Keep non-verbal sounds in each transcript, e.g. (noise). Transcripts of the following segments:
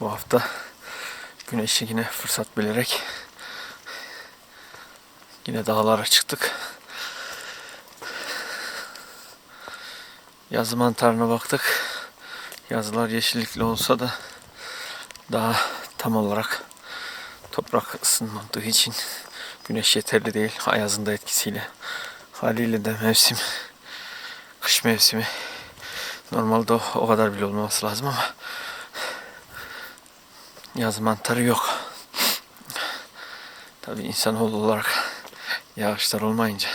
Bu hafta güneşi yine fırsat bilerek yine dağlara çıktık. Yazı mantarına baktık. Yazılar yeşillikli olsa da daha tam olarak toprak ısınmadığı için güneş yeterli değil. Ayazın da etkisiyle haliyle de mevsim kış mevsimi normalde o, o kadar bile olmaması lazım ama yaz mantarı yok. Tabi insanoğlu olarak yağışlar olmayınca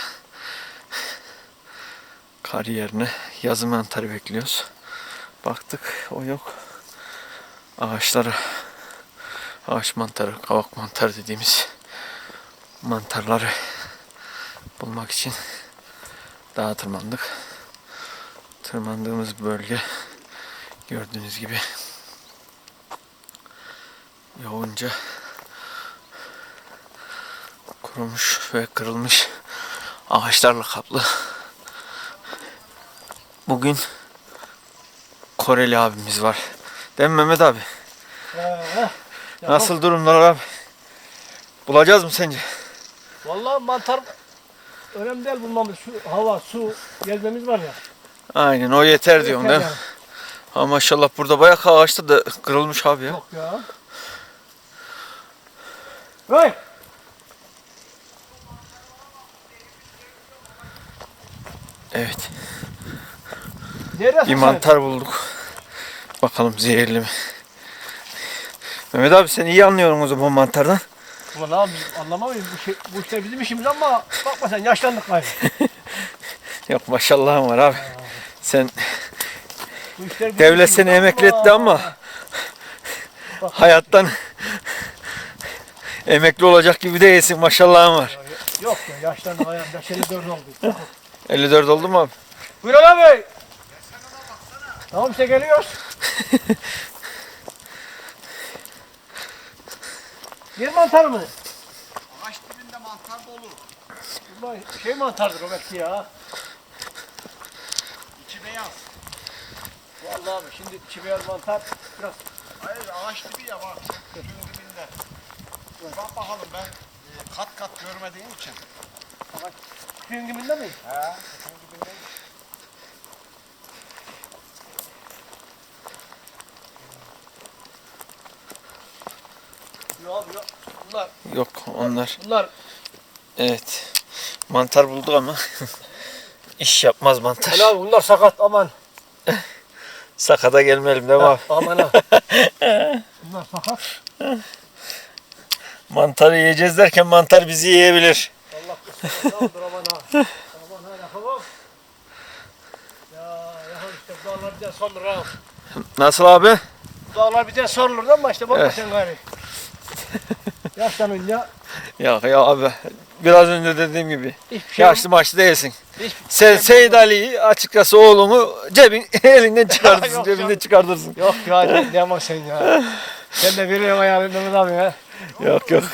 kar yerine yazı mantarı bekliyoruz. Baktık o yok. Ağaçları ağaç mantarı, kavak mantarı dediğimiz mantarları bulmak için dağa tırmandık. Tırmandığımız bölge gördüğünüz gibi yoğunca kurumuş ve kırılmış ağaçlarla kaplı. Bugün Koreli abimiz var. Değil mi Mehmet abi? Nasıl durumlar abi? Bulacağız mı sence? Vallahi mantar önemli değil bulmamız. Şu hava, su, gezmemiz var ya. Aynen o yeter diyorsun değil mi? Yani. (laughs) Ha maşallah burada bayağı ağaçta da kırılmış abi ya. Yok ya. Hey! Evet. Bir mantar bulduk. Bakalım zehirli mi? Mehmet abi sen iyi anlıyorsun o zaman mantardan. Ulan abi biz anlamayız. Bu, şey, bu işler bizim işimiz ama bakma sen yaşlandık gayrı. (laughs) Yok maşallahın var abi. Sen devlet seni emekli etti ama Bak, hayattan emekli olacak gibi değilsin maşallahın var. Yok ya yaşlandık ayağım. Yaş 54 oldu. 54 oldu mu abi? Buyur abi. Tamam işte geliyoruz. (laughs) Bir mantar mı? Ağaç dibinde mantar dolu. Bunlar şey mantardır o belki ya. Beyaz. Vallahi abi şimdi içi beyaz mantar biraz Hayır ağaç dibi ya bak. Suyun dibinde. Bak bakalım ben e, kat kat görmediğim için. suyun dibinde mi? He. Suyun dibinde. Yok yok. Bunlar Yok onlar bunlar evet mantar bulduk ama (laughs) iş yapmaz mantar. Helal bunlar sakat aman. Sakata gelmeyelim değil mi abi? Aman ha. (laughs) bunlar sakat. Mantarı yiyeceğiz derken mantar bizi yiyebilir. Allah. Dur aman ha. Aman ha yapamam. Ya ya işte dağlar bir de sorulur ha. Nasıl abi? Dağlar bir de sorulur ama işte bakma Evet. sen gari. Yaşlanınca Ya ya abi biraz önce dediğim gibi hiçbir şey yaşlı maçlı değilsin. hiçbir Sen şey- Seyit Ali'yi açıkçası oğlunu cebin (laughs) elinden çıkartırsın, Yok cebinden canım. çıkartırsın. Yok ya ne diyemem sen ya. sen de veriyorsun ayağını Mehmet abi ya. Yok yok.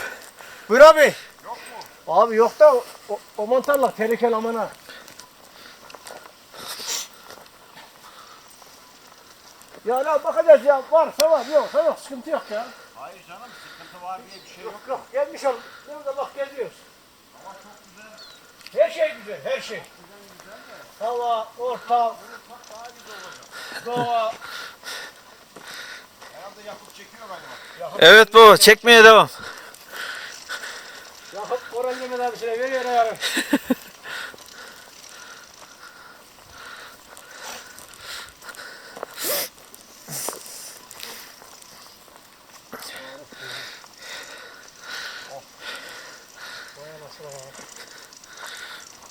Buyur abi. Yok mu? Abi yok da o, o, mantarlar tehlikeli aman ha. Ya ne bakacağız ya varsa var yoksa yok sıkıntı yok ya. Hayır canım sıkıntı var diye bir şey yok. Yok yok gelmiş ol. Burada bak geziyoruz. Ama çok güzel. Her şey güzel her şey. Hava, ortam, doğa. Herhalde yapıp çekiyor galiba. Evet baba çekmeye devam. Yakıp Orhan Mehmet abisine veriyor ayarı. (laughs)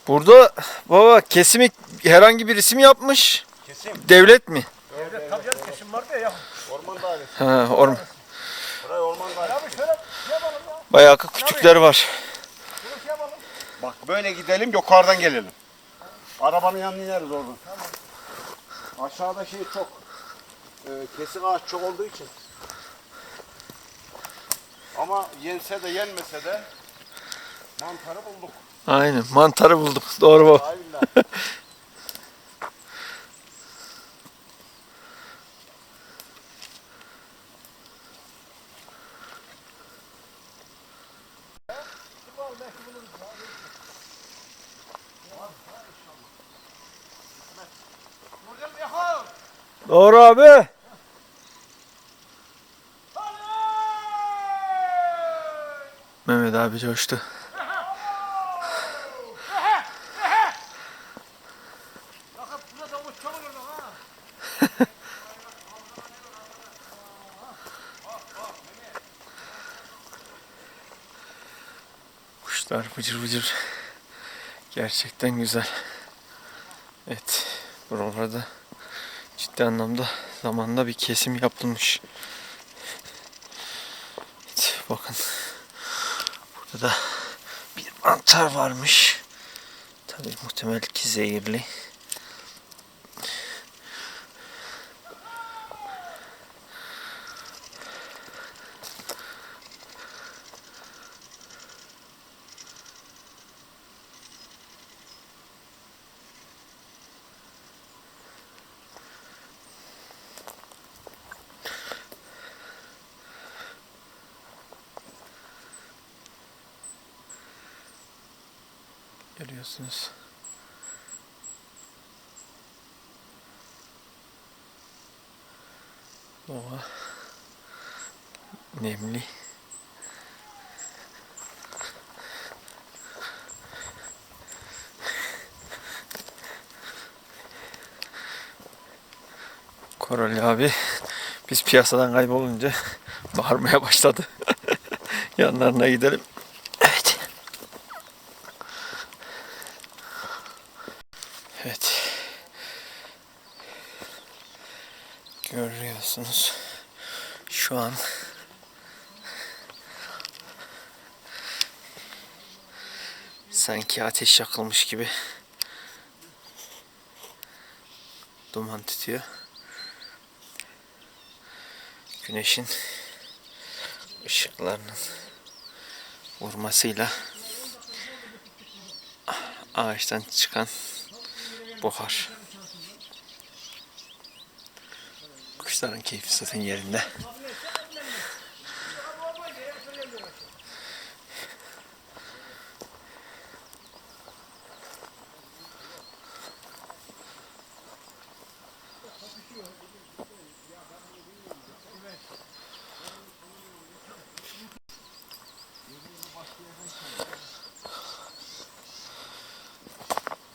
Burada baba kesimi herhangi bir isim yapmış. Kesim. Devlet mi? Evet tabii canım kesin vardı ya. Orman dairesi. Ha, orman. Buraya orman dairesi. Abi şöyle yapalım ya? Bayağı küçükler var. Şey. Bak böyle gidelim yukarıdan gelelim. Arabanın yanına ineriz oradan. Aşağıda şey çok. E, kesik ağaç çok olduğu için. Ama yense de yenmese de mantarı bulduk. Aynen mantarı bulduk. (laughs) Doğru bu. Doğru abi. Mehmet abi coştu. Bakın burada davul çok olur ha. Kuşlar vıcır vıcır. Gerçekten güzel. Evet. Buralarda ciddi anlamda zamanda bir kesim yapılmış. Evet, bakın. Burada da bir mantar varmış. Tabii muhtemel ki zehirli. Görüyorsunuz. Doğa nemli. Koroli abi biz piyasadan kaybolunca bağırmaya başladı. (laughs) Yanlarına gidelim. Evet. Evet. Görüyorsunuz. Şu an sanki ateş yakılmış gibi duman tütüyor. Güneşin ışıklarının vurmasıyla ağaçtan çıkan buhar. Kuşların keyfi zaten yerinde.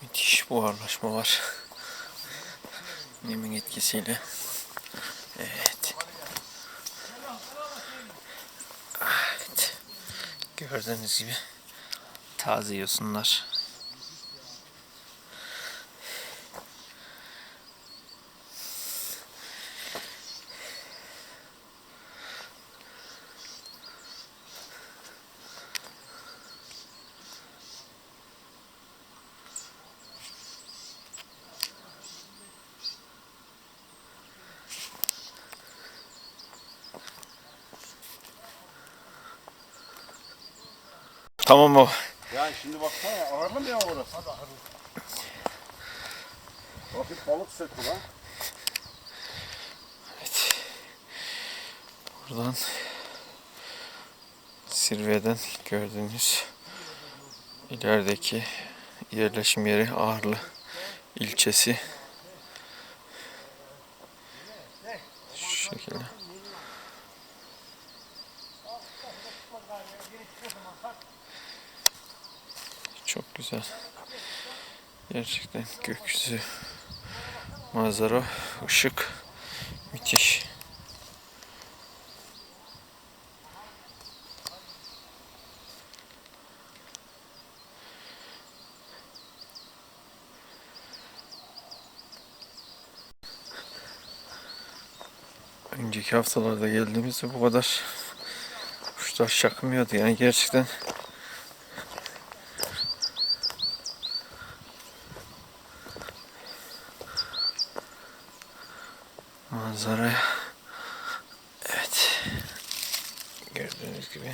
Müthiş buharlaşma var. Nemin etkisiyle. Evet. Evet. Gördüğünüz gibi taze yosunlar. Tamam o. Yani şimdi baksana ağırlı mı ya orası? Hadi ağırlı. Hafif balık sırtı lan. Evet. Buradan zirveden gördüğünüz ilerideki yerleşim yeri Ağrı ilçesi. Şu şekilde. Çok güzel. Gerçekten gökyüzü, manzara, ışık müthiş. Önceki haftalarda geldiğimizde bu kadar Kuşlar şakmıyordu yani gerçekten. Manzaraya. Evet. Gördüğünüz gibi.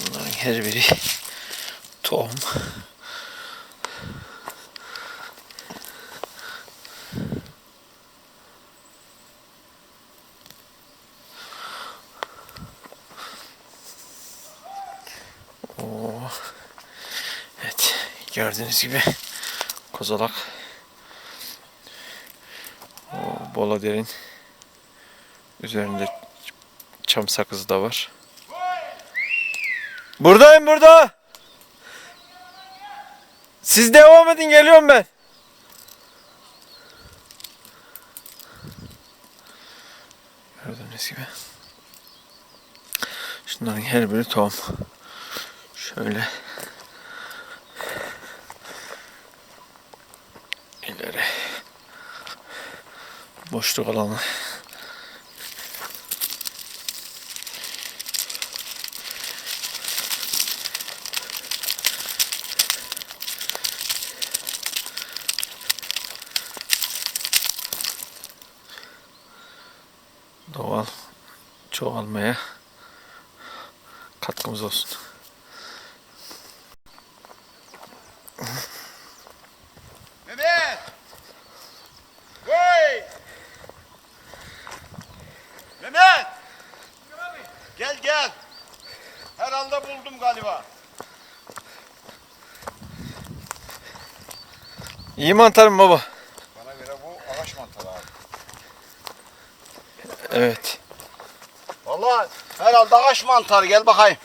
Bunların her biri tohum. Oo. Evet, gördüğünüz gibi kozalak. O bola derin. Üzerinde çam sakızı da var. Buradayım burada. Siz devam edin geliyorum ben. Gördüğünüz gibi. Şunların her biri tohum. Şöyle. Boşluk alanı. Doğal çoğalmaya katkımız olsun. Mehmet! Hey! Mehmet! Gel gel. Herhalde buldum galiba. İyi mantar mı baba? Bana göre bu ağaç mantarı abi. Evet. Vallahi herhalde ağaç mantarı gel bakayım.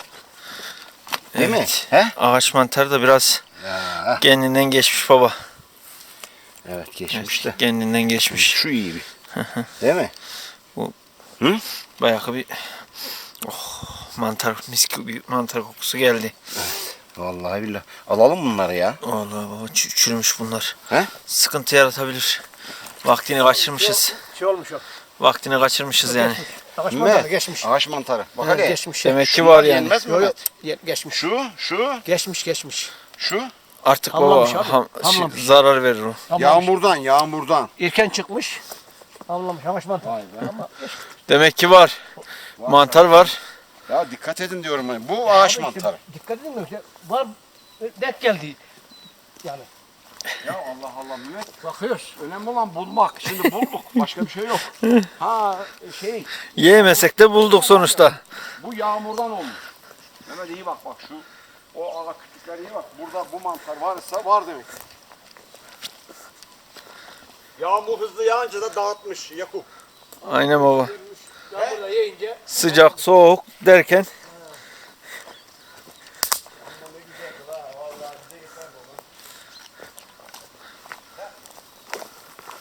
Değil mi? evet. He? Ağaç mantarı da biraz Ya, kendinden geçmiş baba. evet geçmiş de. Kendinden geçmiş. Şu iyi bir. Değil mi? Bayağı bir oh, mantar mis gibi mantar kokusu geldi. Vallahi billahi. Alalım bunları ya. Vallahi baba çü- çürümüş bunlar. He? Sıkıntı yaratabilir. Vaktini kaçırmışız. Şey olmuş o. Vaktini kaçırmışız yani. Mehmet, mantarı geçmiş. Ağaç mantarı. Bak hele. geçmiş. Demek ki var yani. yenmez mi? Ye- Geçmiş. Şu, şu, Geçmiş geçmiş. şu. Artık Hamlamış baba ham- şey, hamlamış. zarar verir o. Tamam. Yağmurdan, yağmurdan. Erken çıkmış. Anlamış. Savaş mantarı. Ama Demek ki var. Mantar var. Ya dikkat edin diyorum ben. Bu ağaç Abi işte mantarı. Dikkat edin mi? İşte Var denk geldi. Yani Ya Allah Allah Mehmet. bakıyoruz. Önemli olan bulmak. Şimdi bulduk. Başka bir şey yok. (laughs) Ha şey Yiyemesek de bulduk sonuçta. bu yağmurdan olmuş. Mehmet iyi bak bak şu. O ala küçükler iyi bak. Burada bu mantar varsa var demek. Yağmur hızlı yağınca da dağıtmış Yakup. Aynen baba. Yiyince Sıcak, soğuk derken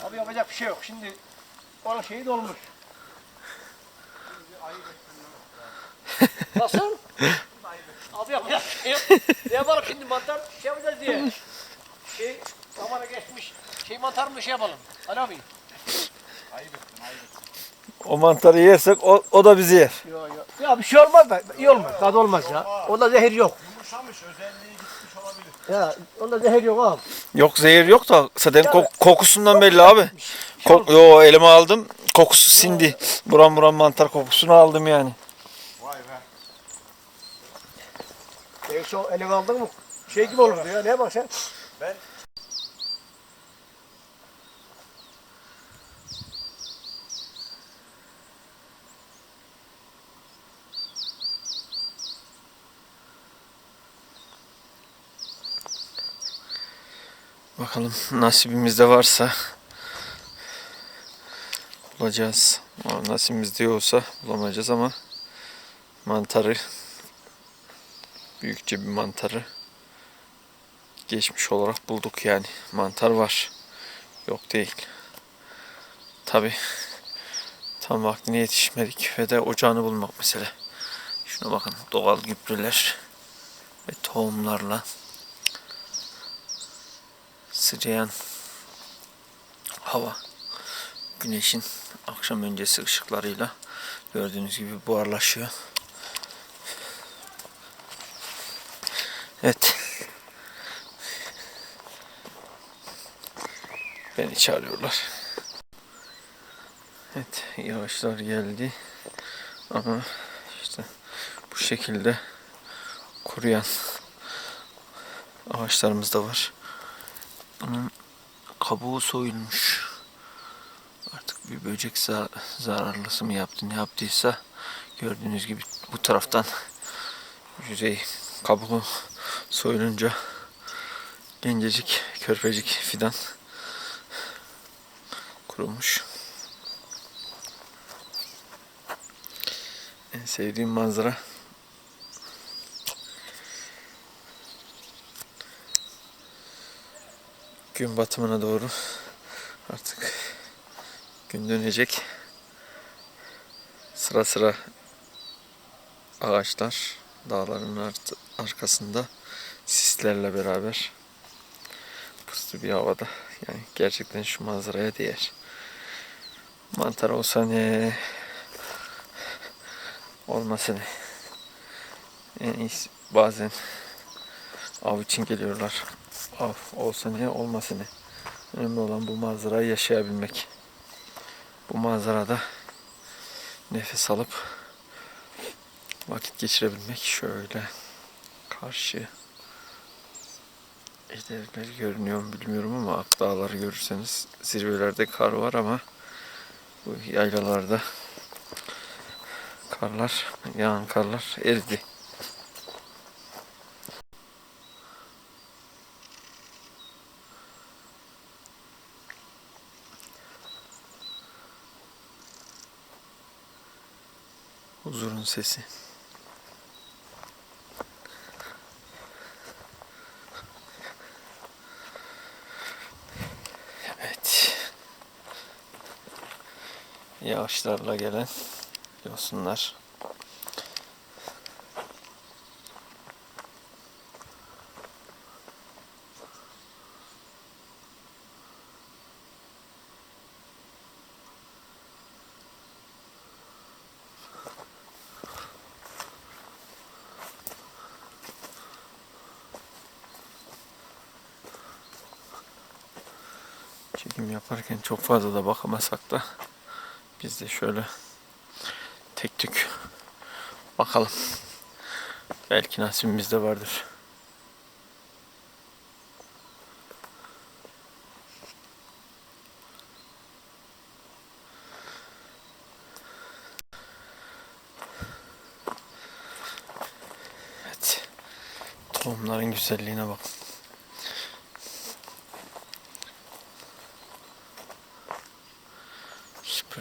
abi yapacak bir şey yok. Şimdi onun şeyi de olmuş. Nasıl? abi yapacak bir şey yok. Ne yapalım şimdi mantar şey yapacağız diye. Şey zamana geçmiş. Şey mantar mı şey yapalım? Ali abi. O mantarı yersek o, o da bizi yer. Yok yok. Ya bir şey olmaz da iyi olmaz. Tadı olmaz ya. Onda zehir yok. Yumuşamış özelliği gitmiş olabilir. Ya onda zehir yok abi. Yok zehir yok da zaten Ya- kok- kokusundan belli abi. Şey Kok- yo elime aldım. Kokusu sindi. Buram buram mantar kokusunu aldım yani. Vay be. E, şu eline aldın mı şey gibi olur ya. Ne bak sen? Ben Bakalım nasibimizde varsa bulacağız. Nasibimizde yoksa bulamayacağız ama mantarı büyükçe bir mantarı geçmiş olarak bulduk yani. Mantar var. Yok değil. Tabi tam vaktine yetişmedik ve de ocağını bulmak mesele. Şuna bakın doğal gübreler ve tohumlarla sıcayan hava güneşin akşam öncesi ışıklarıyla gördüğünüz gibi buharlaşıyor. Evet. Beni çağırıyorlar. Evet, yağışlar geldi. Ama işte bu şekilde kuruyan ağaçlarımız da var. Bunun kabuğu soyulmuş. Artık bir böcek za- zararlısı mı yaptı ne yaptıysa gördüğünüz gibi bu taraftan yüzey kabuğu soyulunca gencecik körpecik fidan kurumuş. En sevdiğim manzara gün batımına doğru artık gün dönecek. Sıra sıra ağaçlar dağların arkasında sislerle beraber puslu bir havada. Yani gerçekten şu manzaraya değer. Mantar olsa ne olmasa ne. En iyisi bazen av için geliyorlar. Av olsa ne olmasa ne. Önemli olan bu manzarayı yaşayabilmek. Bu manzarada nefes alıp vakit geçirebilmek şöyle karşı evler görünüyor mu bilmiyorum ama Ak Dağları görürseniz zirvelerde kar var ama bu yaylalarda karlar, yağan karlar eridi. Huzurun sesi. Evet. Yağışlarla gelen yosunlar. Çekim yaparken çok fazla da bakamasak da biz de şöyle tek tük bakalım. Belki nasibimizde vardır. Evet. Tohumların güzelliğine bak.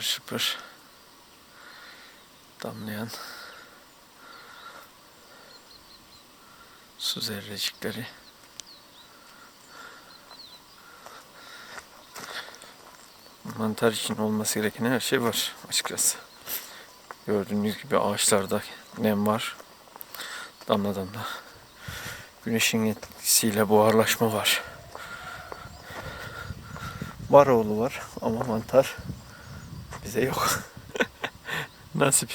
Şıpır şıpır damlayan su zerrecikleri. Mantar için olması gereken her şey var açıkçası. Gördüğünüz gibi ağaçlarda nem var. Damla damla. Güneşin etkisiyle buharlaşma var. Var oğlu var ama mantar bize yok. (laughs) Nasip.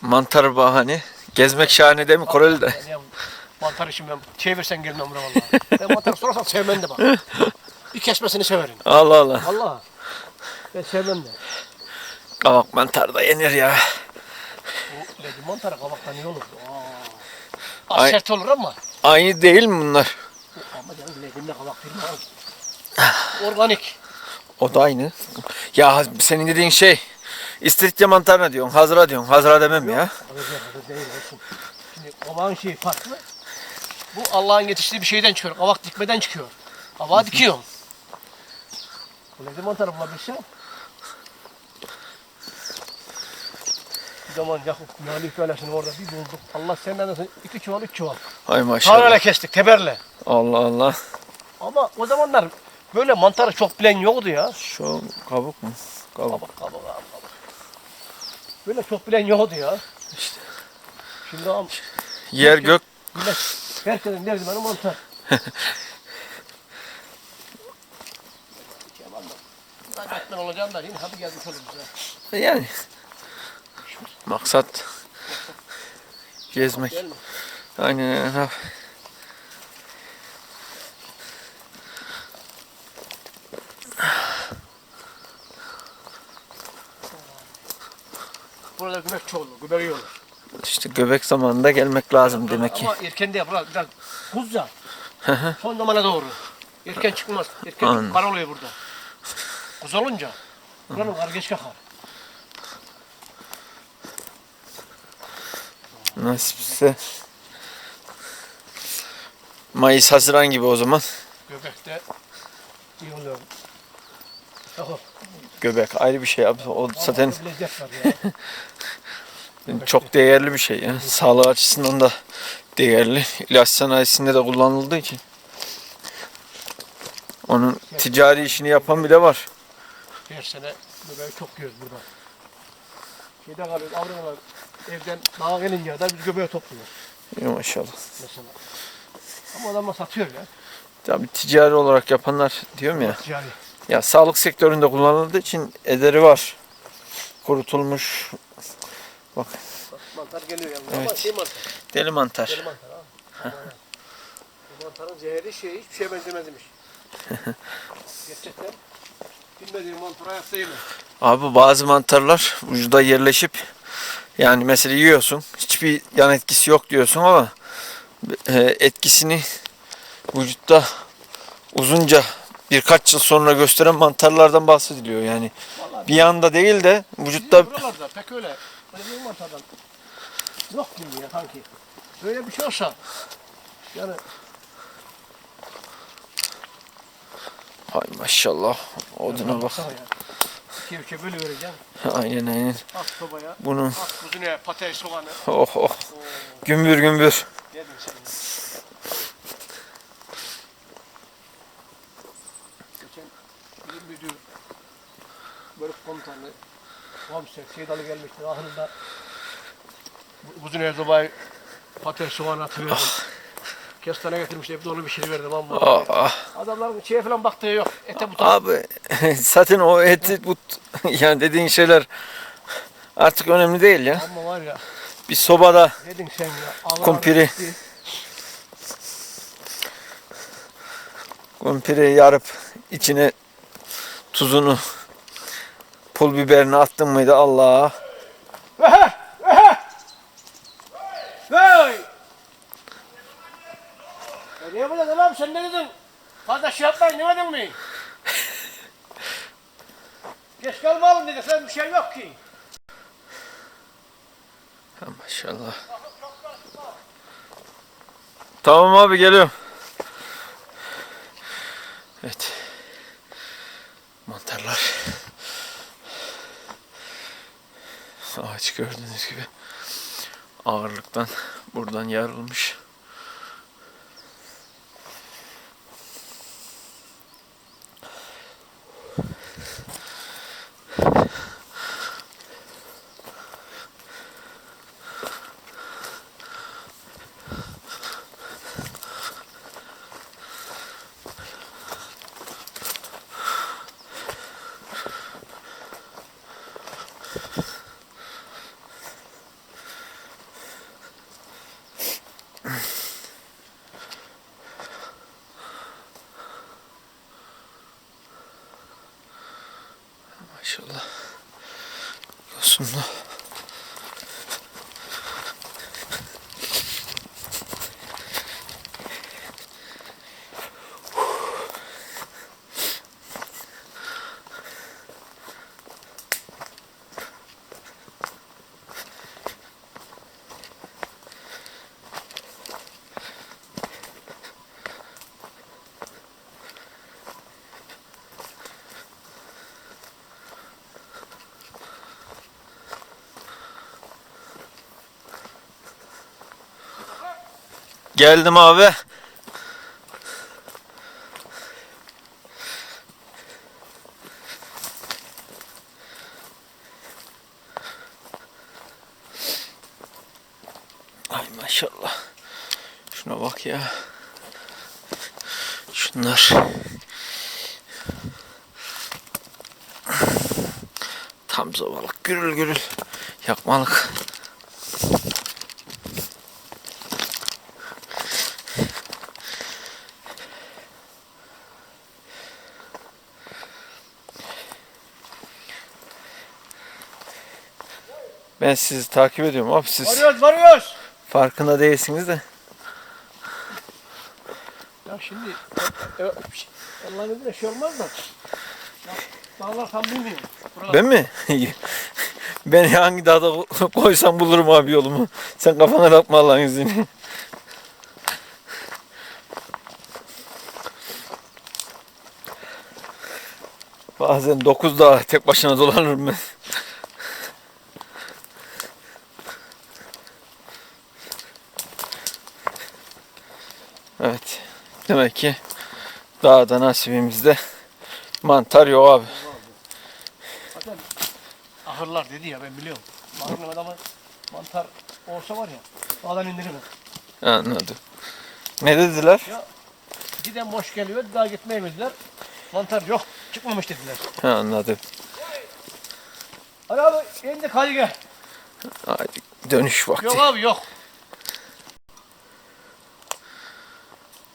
Mantar bahane. Gezmek şahane değil mi Koreli'de? Mantar için ben çevirsen gelmem buraya vallahi. Ben mantarı sorarsan sevmem de bak. Bir kesmesini severim. Allah Allah. Allah. Ben sevmem de. Kavak mantar da yenir ya. Bu ledi mantarı kabaktan iyi olur. Aa. Az Ay- sert olur ama. Aynı değil mi bunlar? Ama canım değil mi? abi? Organik. O da aynı. Ya senin dediğin şey İstiridye mantarına diyorsun, hazıra diyorsun. Hazıra demem ya. Öyle değil, olsun. Şimdi kabağın şeyi farklı. Bu Allah'ın yetiştiği bir şeyden çıkıyor. Kabak dikmeden çıkıyor. Kabağı dikiyorsun. Bu ledi mantarı bulabilsem zaman Yakup Nalih Kalesi'ni orada bir bulduk. Allah senden nasıl iki çuval üç çuval. Ay Tarhana maşallah. kestik teberle. Allah Allah. Ama o zamanlar böyle mantarı çok bilen yoktu ya. Şu kabuk mu? Kabuk. Kabuk kabuk kabuk. Böyle çok bilen yoktu ya. İşte. Şimdi am Yer gök millet herkesin derdi bana mantar. Zaten olacağım da yine hadi gelmiş olur bize. yani. Maksat gezmek. Aynen abi. Burada gübek çoğulu, gübek yiyorlar. İşte göbek zamanında gelmek lazım demek ki. Ama erken değil, burada biraz buz ya. Son zamana doğru. Erken çıkmaz. Erken Anladım. kar oluyor burada. Kuz olunca buranın kar geç kakar. Nasipse. Mayıs Haziran gibi o zaman. Göbekte iyi oluyor. Tamam. Göbek ayrı bir şey abi. O zaten (laughs) çok değerli bir şey ya. Sağlık açısından da değerli. İlaç sanayisinde de kullanıldığı için. Onun ticari işini yapan bile var. Her sene göbeği çok yiyoruz burada. Şeyde kalıyoruz, Avrupa'da evden dağa gelince kadar biz göbeği topluyoruz İyi maşallah. mesela. Ama adamlar satıyor ya. Tabii ticari olarak yapanlar diyorum ya. Yani Ya sağlık sektöründe kullanıldığı için ederi var. Kurutulmuş bak, mantar geliyor yanına ama Evet. şey mantar. deli mantar. Deli mantar ha. Bu mantarın zehri şey hiçbir şeye benzemezmiş. (laughs) Gerçekten bilmediğim mantar hayatta yemem. Abi bazı mantarlar vücuda yerleşip yani mesela yiyorsun hiçbir yan etkisi yok diyorsun ama e, etkisini vücutta uzunca birkaç yıl sonra gösteren mantarlardan bahsediliyor yani. Vallahi Bir anda değil de vücutta Buralarda pek öyle. Böyle bir mantardan yok gibi ya sanki. Böyle bir şey olsa yani Ay maşallah oduna bak. üçe bölü vereceğim. Aynen aynen. At sobaya. Bunun At kuzine, patates, soğanı. oh oh Oo, gümbür gümbür. yedin sen bölük komutanı, komiser, Seydalı gelmişti. Ahırında kuzine, sobayı, patates, soğanı atıverdim. Kestane getirmişler, bir de onu pişiriverdim ama. Ah, ah. Adamların şeye falan baktığı yok. Ete bu Abi (laughs) zaten o eti bu (laughs) yani dediğin şeyler artık önemli değil ya. Ama var ya, Bir sobada dedin sen ya. ağır Kumpiri. ağır kumpiri yarıp içine tuzunu pul biberini attın mıydı Allah. Niye böyle lan sen ne dedin? Fazla şey yapmayın demedin mi? Geç kalmayalım dedi. Sen bir şey yok ki. Ha, maşallah. Tamam abi geliyorum. Evet. Mantarlar. Ağaç gördüğünüz gibi ağırlıktan buradan yarılmış. Geldim abi. Ay maşallah. Şuna bak ya. Şunlar. Tam zobalık. Gürül gürül. Yakmalık. Ben sizi takip ediyorum abi siz Varıyoruz varıyoruz. farkında değilsiniz de. Ya şimdi e, e, şey- Allah'ın izniyle şey olmaz da. Ya, dağlar tam bilmiyorum. Buralar. Ben mi? (laughs) ben hangi dağda (laughs) koysam bulurum abi yolumu. Sen kafana takma Allah'ın izniyle. (laughs) Bazen dokuz dağ tek başına dolanırım ben. Evet. Demek ki dağda nasibimizde mantar yok abi. Zaten ahırlar dedi ya ben biliyorum. Ahırın adamı mantar olsa var ya dağdan indiremez. Anladım. Ne dediler? Giden boş geliyor daha gitmeyemediler. Mantar yok çıkmamış dediler. Ha, anladım. Hadi abi indik hadi gel. Hadi dönüş vakti. Yok abi yok.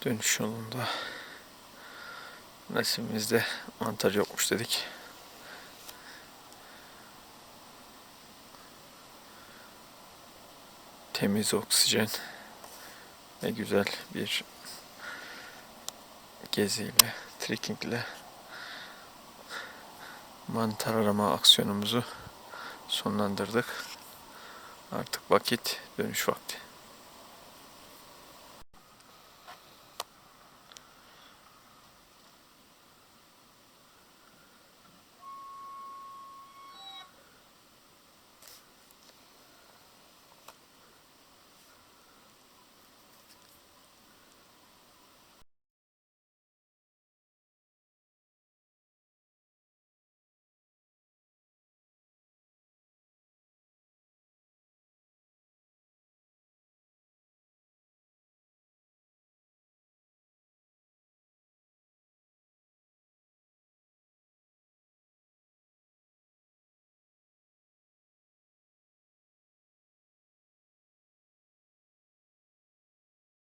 Dönüş yolunda. Nasibimizde mantar yokmuş dedik. Temiz oksijen ve güzel bir geziyle, trekkingle mantar arama aksiyonumuzu sonlandırdık. Artık vakit dönüş vakti.